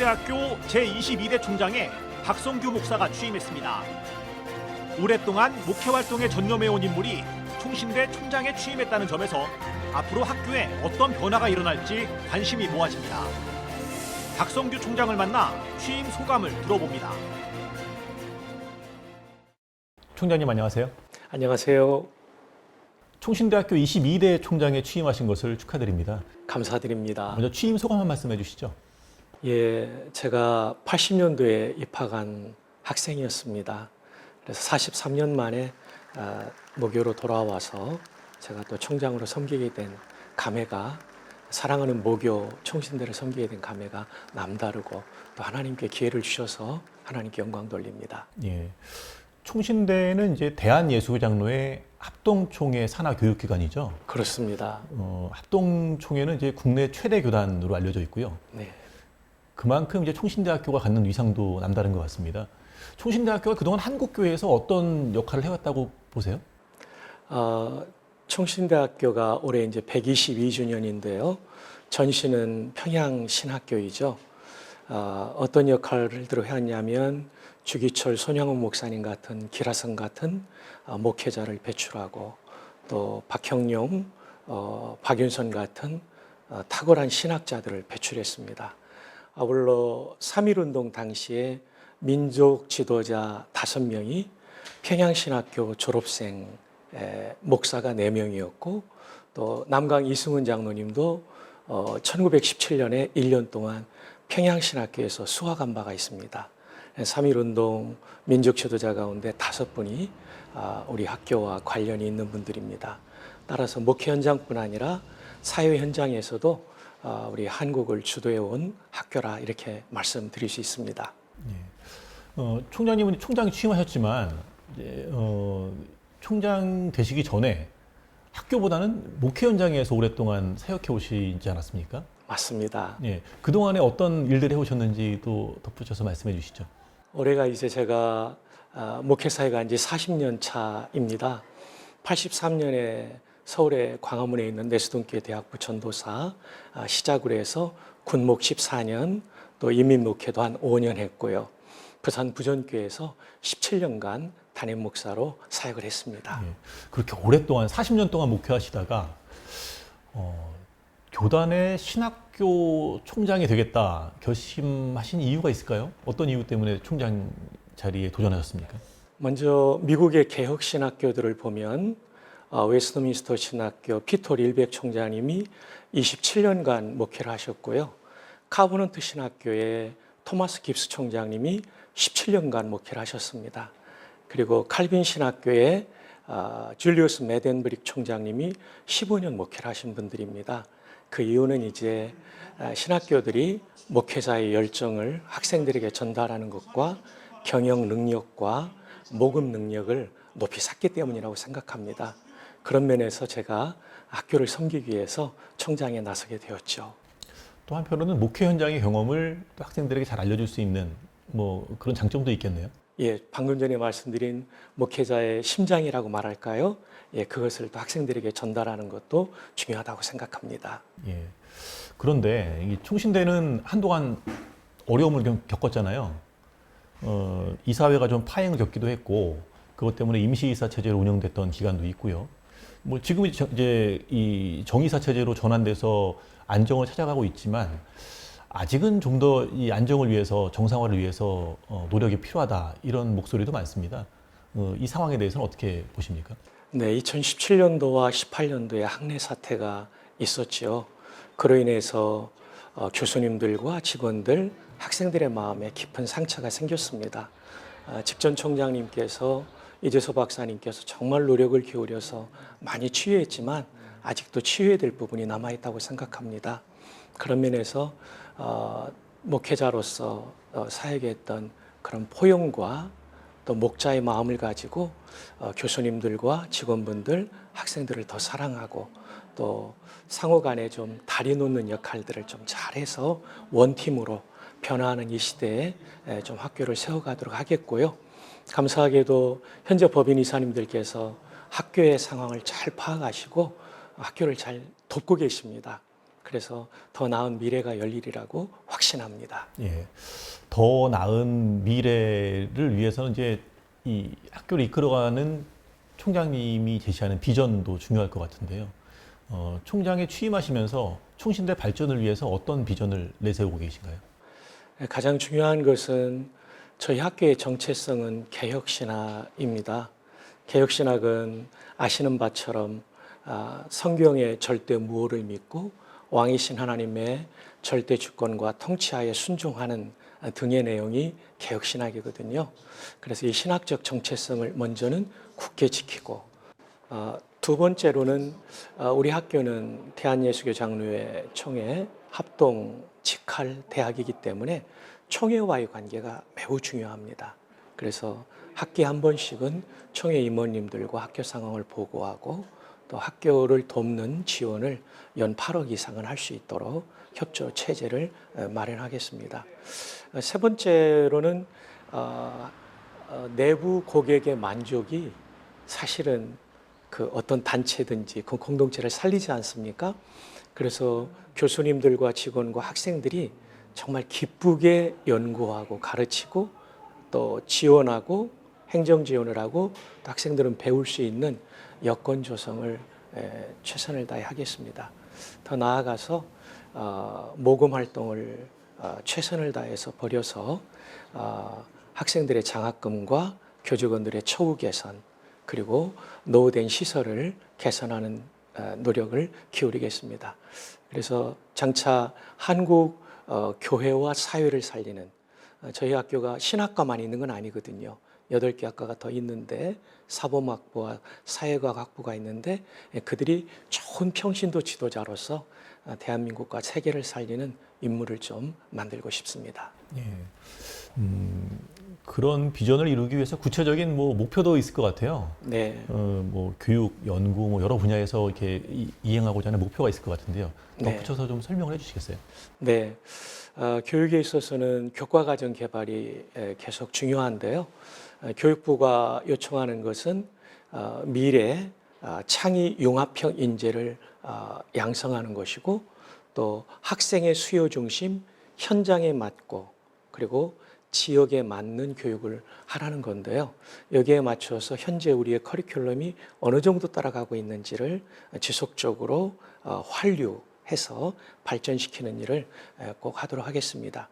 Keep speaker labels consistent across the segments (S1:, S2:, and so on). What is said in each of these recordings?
S1: 총신대학교 제22대 총장에 박성규 목사가 취임했습니다. 오랫동안 목회 활동에 전념해온 인물이 총신대 총장에 취임했다는 점에서 앞으로 학교에 어떤 변화가 일어날지 관심이 모아집니다. 박성규 총장을 만나 취임 소감을 들어봅니다.
S2: 총장님 안녕하세요.
S3: 안녕하세요.
S2: 총신대학교 22대 총장에 취임하신 것을 축하드립니다.
S3: 감사드립니다.
S2: 먼저 취임 소감 한 말씀 해주시죠.
S3: 예, 제가 80년도에 입학한 학생이었습니다. 그래서 43년 만에 아, 모교로 돌아와서 제가 또 총장으로 섬기게 된 감회가 사랑하는 모교 총신대를 섬기게 된 감회가 남다르고 또 하나님께 기회를 주셔서 하나님께 영광 돌립니다.
S2: 예. 총신대는 이제 대한예수장로회 합동총회 산하 교육기관이죠.
S3: 그렇습니다.
S2: 어, 합동총회는 이제 국내 최대 교단으로 알려져 있고요.
S3: 네.
S2: 그만큼 이제 총신대학교가 갖는 위상도 남다른 것 같습니다. 총신대학교가 그동안 한국 교회에서 어떤 역할을 해왔다고 보세요?
S3: 어, 총신대학교가 올해 이제 122주년인데요. 전시는 평양 신학교이죠. 어, 어떤 역할을 해왔냐면 주기철 손양훈 목사님 같은 기라성 같은 어, 목회자를 배출하고 또 박형용, 어, 박윤선 같은 어, 탁월한 신학자들을 배출했습니다. 아울러 3.1운동 당시에 민족 지도자 다섯 명이 평양신학교 졸업생 에, 목사가 네명이었고 또 남강 이승훈 장로님도 어, 1917년에 1년 동안 평양신학교에서 수학한 바가 있습니다. 3.1운동 민족 지도자 가운데 다섯 분이 아, 우리 학교와 관련이 있는 분들입니다. 따라서 목회 현장뿐 아니라 사회 현장에서도 아, 우리 한국을 주도해 온 학교라 이렇게 말씀드릴 수 있습니다.
S2: 어, 총장님은 총장이 취임하셨지만 이제, 어, 총장 되시기 전에 학교보다는 목회 현장에서 오랫동안 사역해 오시지 않았습니까?
S3: 맞습니다.
S2: 예. 그동안에 어떤 일들을 해 오셨는지도 덧붙여서 말씀해 주시죠.
S3: 올해가 이제 제가 아, 목회사에 간지 40년 차입니다. 83년에 서울의 광화문에 있는 내수동교회 대학부 전도사 아, 시작으로 해서 군목 14년 또 인민목회도 한 5년 했고요. 부산 부전교회에서 17년간 담임 목사로 사역을 했습니다.
S2: 예. 그렇게 오랫동안 40년 동안 목회하시다가 어, 교단의 신학교 총장이 되겠다 결심하신 이유가 있을까요? 어떤 이유 때문에 총장 자리에 도전하셨습니까?
S3: 먼저 미국의 개혁 신학교들을 보면 어, 웨스트민스터 신학교 피터 릴백 총장님이 27년간 목회를 하셨고요. 카버넌트 신학교의 토마스 깁스 총장님이 17년간 목회를 하셨습니다. 그리고 칼빈 신학교의 아, 줄리우스 메덴브릭 총장님이 15년 목회를 하신 분들입니다. 그 이유는 이제 아, 신학교들이 목회자의 열정을 학생들에게 전달하는 것과 경영 능력과 모금 능력을 높이 샀기 때문이라고 생각합니다. 그런 면에서 제가 학교를 섬기기 위해서 총장에 나서게 되었죠.
S2: 또 한편으로는 목회 현장의 경험을 또 학생들에게 잘 알려줄 수 있는 뭐 그런 장점도 있겠네요.
S3: 예, 방금 전에 말씀드린 목회자의 심장이라고 말할까요? 예, 그것을 또 학생들에게 전달하는 것도 중요하다고 생각합니다.
S2: 예. 그런데 이 총신대는 한동안 어려움을 겪- 겪었잖아요. 어, 이사회가 좀 파행을 겪기도 했고 그것 때문에 임시이사 체제로 운영됐던 기간도 있고요. 뭐 지금 이제 이 정의사 체제로 전환돼서 안정을 찾아가고 있지만 아직은 좀 더 이 안정을 위해서 정상화를 위해서 어, 노력이 필요하다 이런 목소리도 많습니다. 어, 이 상황에 대해서는 어떻게 보십니까?
S3: 네, 2017년도와 18년도에 학내 사태가 있었지요. 그로 인해서 어, 교수님들과 직원들, 학생들의 마음에 깊은 상처가 생겼습니다. 아, 집전 총장님께서 이재소 박사님께서 정말 노력을 기울여서 많이 치유했지만 아직도 치유해야 될 부분이 남아 있다고 생각합니다. 그런 면에서 어, 목회자로서 어, 사역했던 그런 포용과 또 목자의 마음을 가지고 어, 교수님들과 직원분들, 학생들을 더 사랑하고 또 상호 간에 좀 다리 놓는 역할들을 좀 잘해서 원팀으로 변화하는 이 시대에 에, 좀 학교를 세워가도록 하겠고요. 감사하게도 현재 법인 이사님들께서 학교의 상황을 잘 파악하시고 학교를 잘 돕고 계십니다. 그래서 더 나은 미래가 열리리라고 확신합니다.
S2: 예. 더 나은 미래를 위해서는 이제 이 학교를 이끌어가는 총장님이 제시하는 비전도 중요할 것 같은데요. 어, 총장에 취임하시면서 총신대 발전을 위해서 어떤 비전을 내세우고 계신가요?
S3: 가장 중요한 것은 저희 학교의 정체성은 개혁신학입니다. 개혁신학은 아시는 바처럼 아, 성경의 절대 무호를 믿고 왕이신 하나님의 절대 주권과 통치하에 순종하는 등의 내용이 개혁신학이거든요. 그래서 이 신학적 정체성을 먼저는 굳게 지키고 어, 두 번째로는 어, 우리 학교는 대한예수교 장로회 총회 합동 직할 대학이기 때문에 총회와의 관계가 매우 중요합니다. 그래서 학기에 한 번씩은 총회 임원님들과 학교 상황을 보고하고 또 학교를 돕는 지원을 연 8억 이상은 할 수 있도록 협조 체제를 어, 마련하겠습니다. 어, 세 번째로는 어, 어, 내부 고객의 만족이 사실은 그 어떤 단체든지 그 공동체를 살리지 않습니까? 그래서 교수님들과 직원과 학생들이 정말 기쁘게 연구하고 가르치고 또 지원하고 행정 지원을 하고 또 학생들은 배울 수 있는 여건 조성을 에, 최선을 다해 하겠습니다. 더 나아가서 어, 모금 활동을 어, 최선을 다해서 벌여서 어, 학생들의 장학금과 교직원들의 처우 개선 그리고 노후된 시설을 개선하는 어, 노력을 기울이겠습니다. 그래서 장차 한국 어, 교회와 사회를 살리는 어, 저희 학교가 신학과만 있는 건 아니거든요. 여덟 개 학과가 더 있는데 사범학부와 사회과학 학부가 있는데 예, 그들이 좋은 평신도 지도자로서 어, 대한민국과 세계를 살리는 인물을 좀 만들고 싶습니다.
S2: 예. 음, 그런 비전을 이루기 위해서 구체적인 뭐 목표도 있을 것 같아요.
S3: 네.
S2: 어, 뭐 교육, 연구, 뭐 여러 분야에서 이렇게 이, 이행하고자 하는 목표가 있을 것 같은데요. 더
S3: 네.
S2: 붙여서 좀 설명을 해주시겠어요?
S3: 네. 어, 교육에 있어서는 교과과정 개발이 에, 계속 중요한데요. 어, 교육부가 요청하는 것은 어, 미래 어, 창의 융합형 인재를 어, 양성하는 것이고 또 학생의 수요 중심 현장에 맞고 그리고 지역에 맞는 교육을 하라는 건데요. 여기에 맞춰서 현재 우리의 커리큘럼이 어느 정도 따라가고 있는지를 지속적으로 어, 환류해서 발전시키는 일을 에, 꼭 하도록 하겠습니다.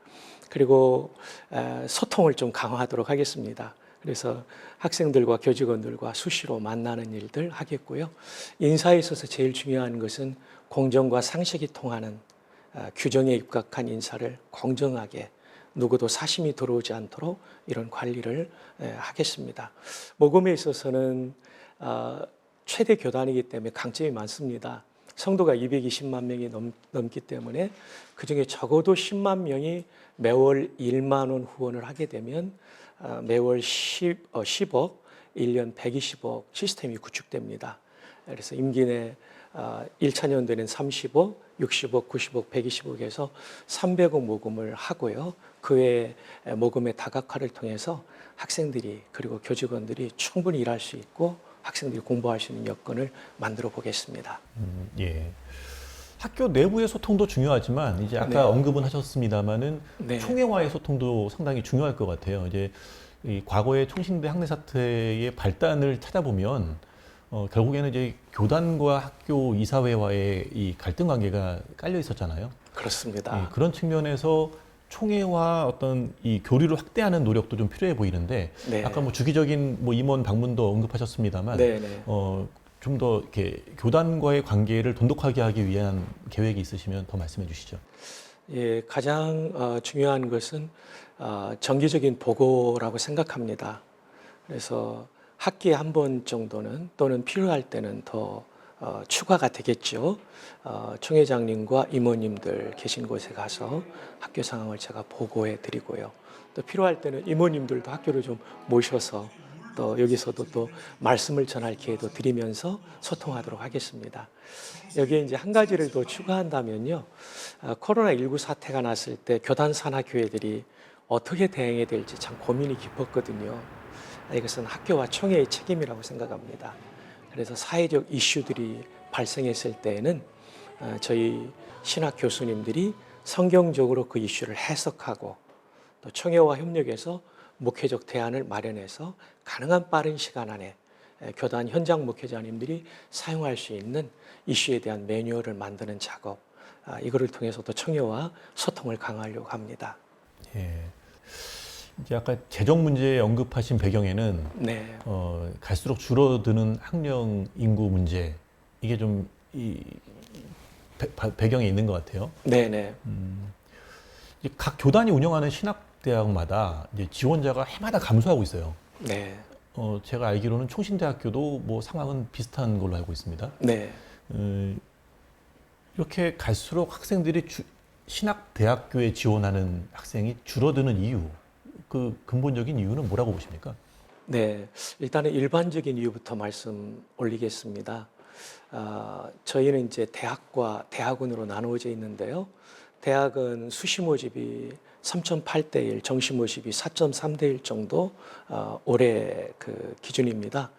S3: 그리고 에, 소통을 좀 강화하도록 하겠습니다. 그래서 학생들과 교직원들과 수시로 만나는 일들 하겠고요. 인사에 있어서 제일 중요한 것은 공정과 상식이 통하는 어, 규정에 입각한 인사를 공정하게 누구도 사심이 들어오지 않도록 이런 관리를 에, 하겠습니다. 모금에 있어서는 어, 최대 교단이기 때문에 강점이 많습니다. 성도가 220만 명이 넘, 넘기 때문에 그 중에 적어도 10만 명이 매월 1만 원 후원을 하게 되면 어, 매월 10, 어, 10억, 1년 120억 시스템이 구축됩니다. 그래서 임기 내 어, 1차 연도에는 30억, 60억, 90억, 120억에서 300억 모금을 하고요. 그 외에 모금의 다각화를 통해서 학생들이 그리고 교직원들이 충분히 일할 수 있고 학생들이 공부할 수 있는 여건을 만들어 보겠습니다.
S2: 음, 예. 학교 내부의 소통도 중요하지만 이제 아까
S3: 네.
S2: 언급은 하셨습니다마는
S3: 네.
S2: 총회와의 소통도 상당히 중요할 것 같아요. 이제 이 과거의 총신대 학내 사태의 발단을 찾아보면 어, 결국에는 이제 교단과 학교 이사회와의 이 갈등 관계가 깔려 있었잖아요.
S3: 그렇습니다.
S2: 예, 그런 측면에서 총회와 어떤 이 교류를 확대하는 노력도 좀 필요해 보이는데
S3: 네.
S2: 아까 뭐 주기적인 뭐 임원 방문도 언급하셨습니다만
S3: 네, 네.
S2: 어, 좀 더 이렇게 교단과의 관계를 돈독하게 하기 위한 계획이 있으시면 더 말씀해 주시죠.
S3: 예, 가장 어, 중요한 것은 어, 정기적인 보고라고 생각합니다. 그래서 학기에 한 번 정도는 또는 필요할 때는 더 어, 추가가 되겠죠. 어, 총회장님과 이모님들 계신 곳에 가서 학교 상황을 제가 보고해 드리고요. 또 필요할 때는 이모님들도 학교를 좀 모셔서 또 여기서도 또 말씀을 전할 기회도 드리면서 소통하도록 하겠습니다. 여기에 이제 한 가지를 더 추가한다면요. 아, 코로나19 사태가 났을 때 교단 산하 교회들이 어떻게 대응해야 될지 참 고민이 깊었거든요. 아, 이것은 학교와 총회의 책임이라고 생각합니다. 그래서 사회적 이슈들이 발생했을 때에는 어, 저희 신학 교수님들이 성경적으로 그 이슈를 해석하고 또 청여와 협력해서 목회적 대안을 마련해서 가능한 빠른 시간 안에 에, 교단 현장 목회자님들이 사용할 수 있는 이슈에 대한 매뉴얼을 만드는 작업 아, 이거를 통해서도 청여와 소통을 강화하려고 합니다.
S2: 예. 이제 아까 재정 문제 언급하신 배경에는
S3: 네,
S2: 어, 갈수록 줄어드는 학령 인구 문제 이게 좀이 배경에 있는 것 같아요.
S3: 네, 네,
S2: 이제 각 교단이 운영하는 신학대학마다 지원자가 해마다 감소하고 있어요.
S3: 네,
S2: 어, 제가 알기로는 총신대학교도 뭐 상황은 비슷한 걸로 알고 있습니다.
S3: 네.
S2: 어, 이렇게 갈수록 학생들이 주, 신학대학교에 지원하는 학생이 줄어드는 이유, 그 근본적인 이유는 뭐라고 보십니까?
S3: 네, 일단은 일반적인 이유부터 말씀 올리겠습니다. 아, 저희는 이제 대학과 대학원으로 나누어져 있는데요. 대학은 수시 모집이 3.8대 1, 정시 모집이 4.3대 1 정도 어, 올해 그 기준입니다.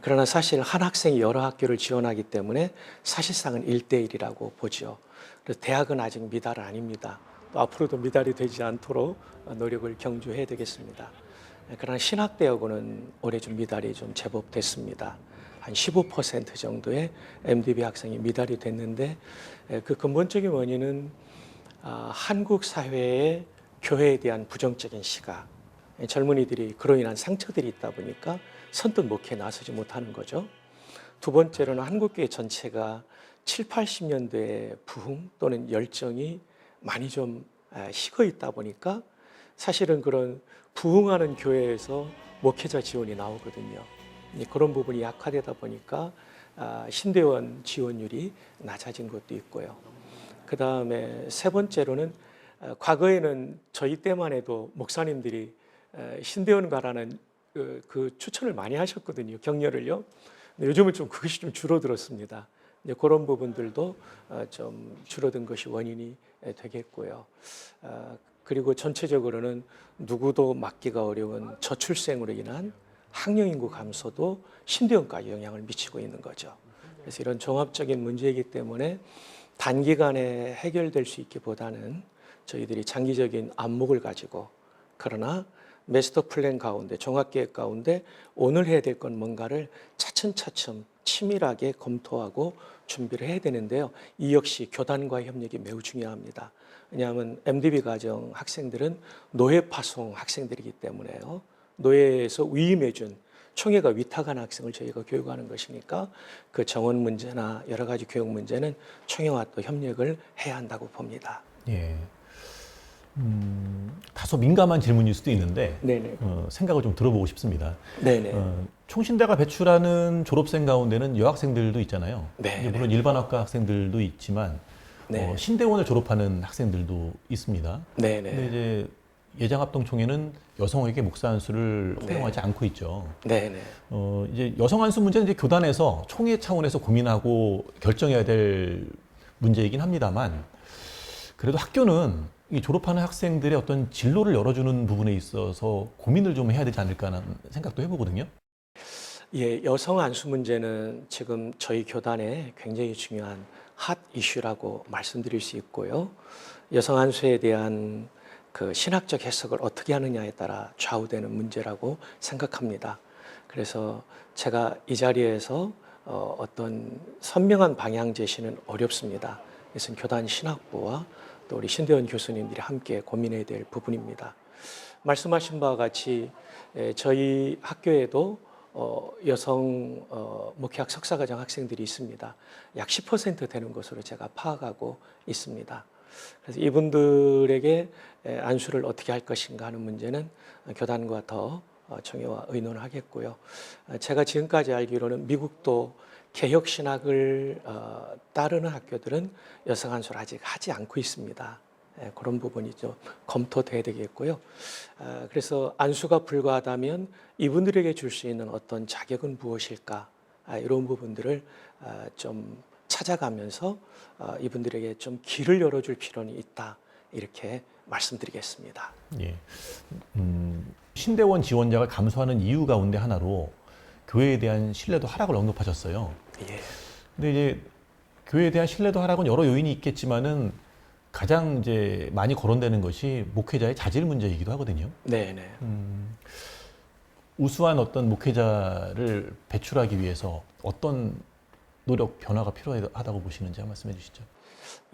S3: 그러나 사실 한 학생이 여러 학교를 지원하기 때문에 사실상은 1대 1이라고 보죠. 그래서 대학은 아직 미달은 아닙니다. 또 앞으로도 미달이 되지 않도록 노력을 경주해야 되겠습니다. 그러나 신학대학원은 올해 좀 미달이 좀 제법 됐습니다. 한 15% 정도의 MDB 학생이 미달이 됐는데 에, 그 근본적인 원인은 아, 한국 사회의 교회에 대한 부정적인 시각, 에, 젊은이들이 그로 인한 상처들이 있다 보니까 선뜻 목회에 나서지 못하는 거죠. 두 번째로는 한국교회 전체가 7, 80년대의 부흥 또는 열정이 많이 좀 에, 식어 있다 보니까 사실은 그런 부흥하는 교회에서 목회자 지원이 나오거든요. 그런 부분이 약화되다 보니까 아, 신대원 지원율이 낮아진 것도 있고요. 그 다음에 세 번째로는 어, 과거에는 저희 때만 해도 목사님들이 에, 신대원 가라는 그, 그 추천을 많이 하셨거든요. 격려를요. 요즘은 좀 그것이 좀 줄어들었습니다. 이제 그런 부분들도 어, 좀 줄어든 것이 원인이 에, 되겠고요. 아, 그리고 전체적으로는 누구도 막기가 어려운 저출생으로 인한 학령 인구 감소도 신대원까지 영향을 미치고 있는 거죠. 그래서 이런 종합적인 문제이기 때문에 단기간에 해결될 수 있기보다는 저희들이 장기적인 안목을 가지고 그러나 메스터 플랜 가운데 종합계획 가운데 오늘 해야 될 건 뭔가를 차츰차츰 치밀하게 검토하고 준비를 해야 되는데요. 이 역시 교단과의 협력이 매우 중요합니다. 왜냐하면 MDB 과정 학생들은 노예 파송 학생들이기 때문에요. 노예에서 위임해준 총회가 위탁한 학생을 저희가 교육하는 것이니까 그 정원 문제나 여러 가지 교육 문제는 총회와 또 협력을 해야 한다고 봅니다.
S2: 예. 음, 다소 민감한 질문일 수도 있는데
S3: 네네.
S2: 어, 생각을 좀 들어보고 싶습니다.
S3: 네네.
S2: 어, 총신대가 배출하는 졸업생 가운데는 여학생들도 있잖아요.
S3: 네,
S2: 이제 물론 일반 학과 학생들도 있지만
S3: 네.
S2: 어, 신대원을 졸업하는 학생들도 있습니다. 근데
S3: 네네.
S2: 이제 예장합동총회는 여성에게 목사 안수를
S3: 네.
S2: 허용하지 않고 있죠.
S3: 네네.
S2: 어, 이제 여성 안수 문제는 이제 교단에서 총회 차원에서 고민하고 결정해야 될 문제이긴 합니다만 그래도 학교는 이 졸업하는 학생들의 어떤 진로를 열어주는 부분에 있어서 고민을 좀 해야 되지 않을까라는 생각도 해보거든요.
S3: 예, 여성 안수 문제는 지금 저희 교단에 굉장히 중요한 핫 이슈라고 말씀드릴 수 있고요. 여성 안수에 대한 그 신학적 해석을 어떻게 하느냐에 따라 좌우되는 문제라고 생각합니다. 그래서 제가 이 자리에서 어, 어떤 선명한 방향 제시는 어렵습니다. 이것은 교단 신학부와 또 우리 신대원 교수님들이 함께 고민해야 될 부분입니다. 말씀하신 바와 같이 에, 저희 학교에도 어, 여성 어, 목회학 석사과정 학생들이 있습니다. 약 10% 되는 것으로 제가 파악하고 있습니다. 그래서 이분들에게 에, 안수를 어떻게 할 것인가 하는 문제는 교단과 더 어, 청회와 의논하겠고요. 어, 제가 지금까지 알기로는 미국도 개혁 신학을 어, 따르는 학교들은 여성 안수를 아직 하지 않고 있습니다. 예, 그런 부분이 좀 검토돼야 되겠고요. 아, 그래서 안수가 불가하다면 이분들에게 줄 수 있는 어떤 자격은 무엇일까? 아, 이런 부분들을 아, 좀 찾아가면서 아, 이분들에게 좀 길을 열어줄 필요는 있다. 이렇게 말씀드리겠습니다.
S2: 예. 음, 신대원 지원자가 감소하는 이유 가운데 하나로 교회에 대한 신뢰도 하락을 언급하셨어요.
S3: 예.
S2: 근데 이제 교회에 대한 신뢰도 하락은 여러 요인이 있겠지만은 가장 이제 많이 거론되는 것이 목회자의 자질 문제이기도 하거든요.
S3: 네, 네.
S2: 음, 우수한 어떤 목회자를 배출하기 위해서 어떤 노력 변화가 필요하다고 보시는지 한 말씀해 주시죠.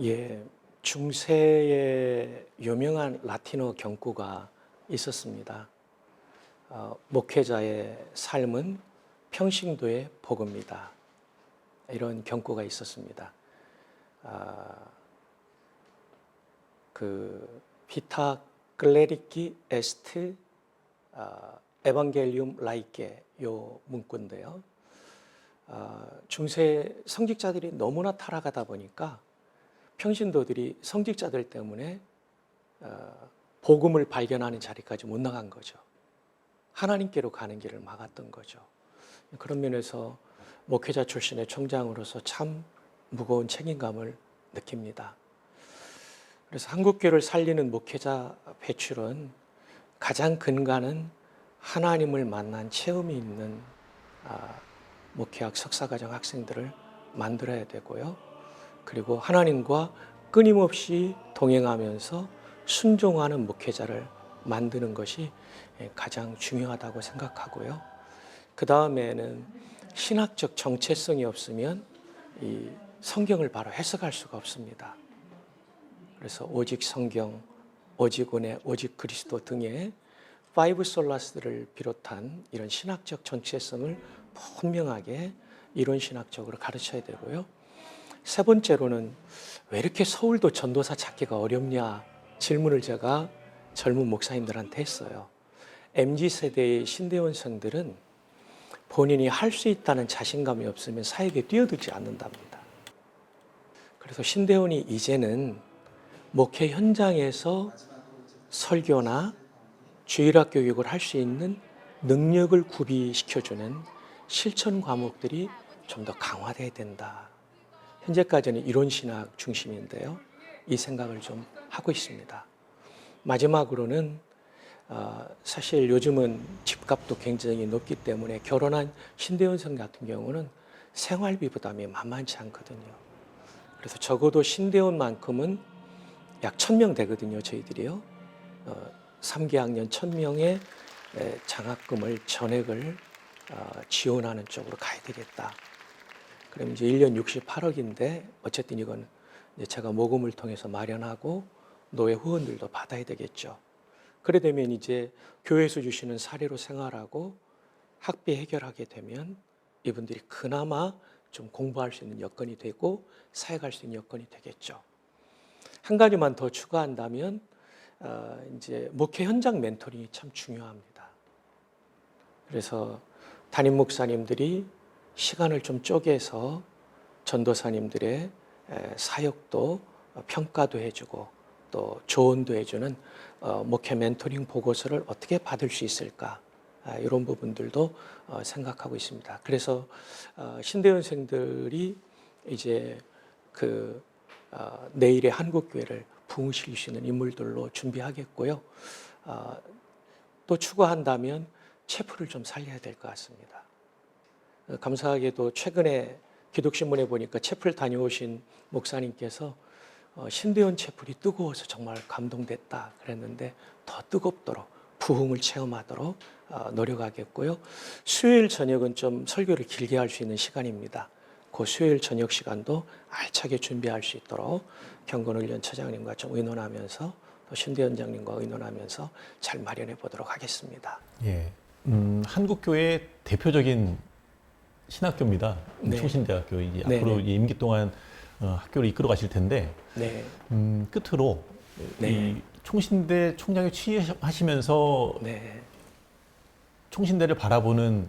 S3: 예, 중세에 유명한 라틴어 경구가 있었습니다. 어, 목회자의 삶은 평신도의 복음이다. 이런 경구가 있었습니다. 아, 그 피타 클레리키 에스트 아, 에반겔리움 라이케 요 문구인데요. 아, 중세 성직자들이 너무나 타락하다 보니까 평신도들이 성직자들 때문에 어, 복음을 발견하는 자리까지 못 나간 거죠. 하나님께로 가는 길을 막았던 거죠. 그런 면에서 목회자 출신의 총장으로서 참 무거운 책임감을 느낍니다. 그래서 한국교를 살리는 목회자 배출은 가장 근간은 하나님을 만난 체험이 있는 아, 목회학 석사과정 학생들을 만들어야 되고요. 그리고 하나님과 끊임없이 동행하면서 순종하는 목회자를 만드는 것이 예, 가장 중요하다고 생각하고요. 그 다음에는 신학적 정체성이 없으면 이 성경을 바로 해석할 수가 없습니다. 그래서 오직 성경, 오직 은혜, 오직 그리스도 등의 파이브 솔라스를 비롯한 이런 신학적 정체성을 분명하게 이론 신학적으로 가르쳐야 되고요. 세 번째로는 왜 이렇게 서울도 전도사 찾기가 어렵냐 질문을 제가 젊은 목사님들한테 했어요. MZ 세대의 신대원생들은 본인이 할 수 있다는 자신감이 없으면 사역에 뛰어들지 않는답니다. 그래서 신대원이 이제는 목회 현장에서 설교나 주일학 교육을 할 수 있는 능력을 구비시켜주는 실천 과목들이 좀 더 강화돼야 된다. 현재까지는 이론 신학 중심인데요. 이 생각을 좀 하고 있습니다. 마지막으로는 어, 사실 요즘은 집값도 굉장히 높기 때문에 결혼한 신대원생 같은 경우는 생활비 부담이 만만치 않거든요. 그래서 적어도 신대원만큼은 약 1000명 되거든요, 저희들이요. 어, 3기 학년 1000명의 장학금을 전액을 어, 지원하는 쪽으로 가야 되겠다. 그럼 이제 1년 68억인데 어쨌든 이건 제가 모금을 통해서 마련하고 노예 후원들도 받아야 되겠죠. 그래 되면 이제 교회에서 주시는 사례로 생활하고 학비 해결하게 되면 이분들이 그나마 좀 공부할 수 있는 여건이 되고 사역할 수 있는 여건이 되겠죠. 한 가지만 더 추가한다면 어, 이제 목회 현장 멘토링이 참 중요합니다. 그래서 담임 목사님들이 시간을 좀 쪼개서 전도사님들의 에, 사역도 평가도 해주고 또 조언도 해주는 어, 목회 멘토링 보고서를 어떻게 받을 수 있을까 아, 이런 부분들도 어, 생각하고 있습니다. 그래서 어, 신대원생들이 이제 그 어, 내일의 한국 교회를 부흥시킬 수 있는 인물들로 준비하겠고요. 어, 또 추가한다면 체프를 좀 살려야 될 것 같습니다. 어, 감사하게도 최근에 기독신문에 보니까 채플 다녀오신 목사님께서 어, 신대원 채플이 뜨거워서 정말 감동됐다 그랬는데 더 뜨겁도록 부흥을 체험하도록 어, 노력하겠고요. 수요일 저녁은 좀 설교를 길게 할 수 있는 시간입니다. 그 수요일 저녁 시간도 알차게 준비할 수 있도록 경건훈련 처장님과 좀 의논하면서 또 신대원장님과 의논하면서 잘 마련해 보도록 하겠습니다.
S2: 예, 음, 한국 교회의 대표적인 신학교입니다.
S3: 네.
S2: 총신대학교 이제
S3: 네,
S2: 앞으로
S3: 네.
S2: 이 임기 동안 어, 학교를 이끌어 가실 텐데
S3: 네,
S2: 음, 끝으로
S3: 네.
S2: 이 총신대 총장에 취임하시면서
S3: 네.
S2: 총신대를 바라보는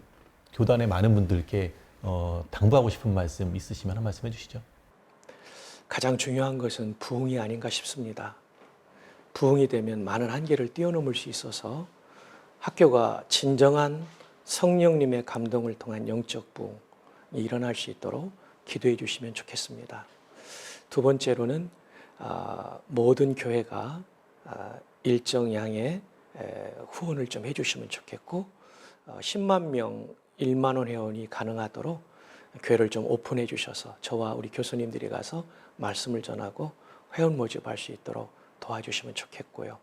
S2: 교단의 많은 분들께 어, 당부하고 싶은 말씀 있으시면 한 말씀 해주시죠.
S3: 가장 중요한 것은 부흥이 아닌가 싶습니다. 부흥이 되면 많은 한계를 뛰어넘을 수 있어서 학교가 진정한 성령님의 감동을 통한 영적 부흥이 일어날 수 있도록 기도해 주시면 좋겠습니다. 두 번째로는 아, 모든 교회가 아, 일정 양의 에, 후원을 좀 해주시면 좋겠고 어, 10만 명 1만 원 회원이 가능하도록 교회를 좀 오픈해 주셔서 저와 우리 교수님들이 가서 말씀을 전하고 회원 모집할 수 있도록 도와주시면 좋겠고요.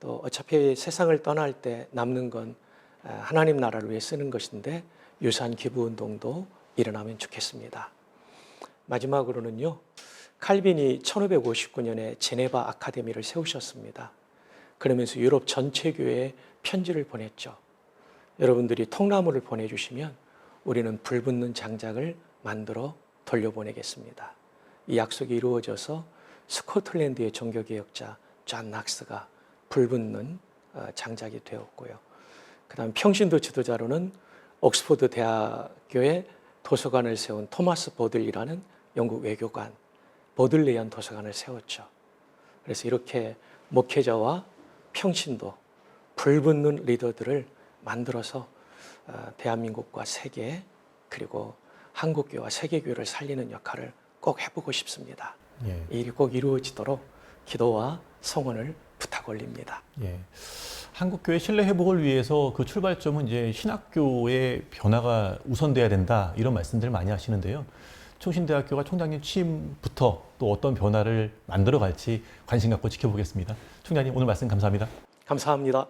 S3: 또 어차피 세상을 떠날 때 남는 건 아, 하나님 나라를 위해 쓰는 것인데 유산 기부 운동도 일어나면 좋겠습니다. 마지막으로는요. 칼빈이 1559년에 제네바 아카데미를 세우셨습니다. 그러면서 유럽 전체 교회에 편지를 보냈죠. 여러분들이 통나무를 보내주시면 우리는 불붙는 장작을 만들어 돌려보내겠습니다. 이 약속이 이루어져서 스코틀랜드의 종교개혁자 존 낙스가 불붙는 어, 장작이 되었고요. 그 다음 평신도 지도자로는 옥스포드 대학교에 도서관을 세운 토마스 보들이라는 영국 외교관, 보들레이안 도서관을 세웠죠. 그래서 이렇게 목회자와 평신도, 불붙는 리더들을 만들어서 어, 대한민국과 세계 그리고 한국교와 세계교를 살리는 역할을 꼭 해보고 싶습니다.
S2: 예.
S3: 이 일이 꼭 이루어지도록 기도와 성원을 부탁 올립니다.
S2: 예. 한국 교회 신뢰 회복을 위해서 그 출발점은 이제 신학교의 변화가 우선돼야 된다 이런 말씀들을 많이 하시는데요. 총신대학교가 총장님 취임부터 또 어떤 변화를 만들어 갈지 관심 갖고 지켜보겠습니다. 총장님 오늘 말씀 감사합니다.
S3: 감사합니다.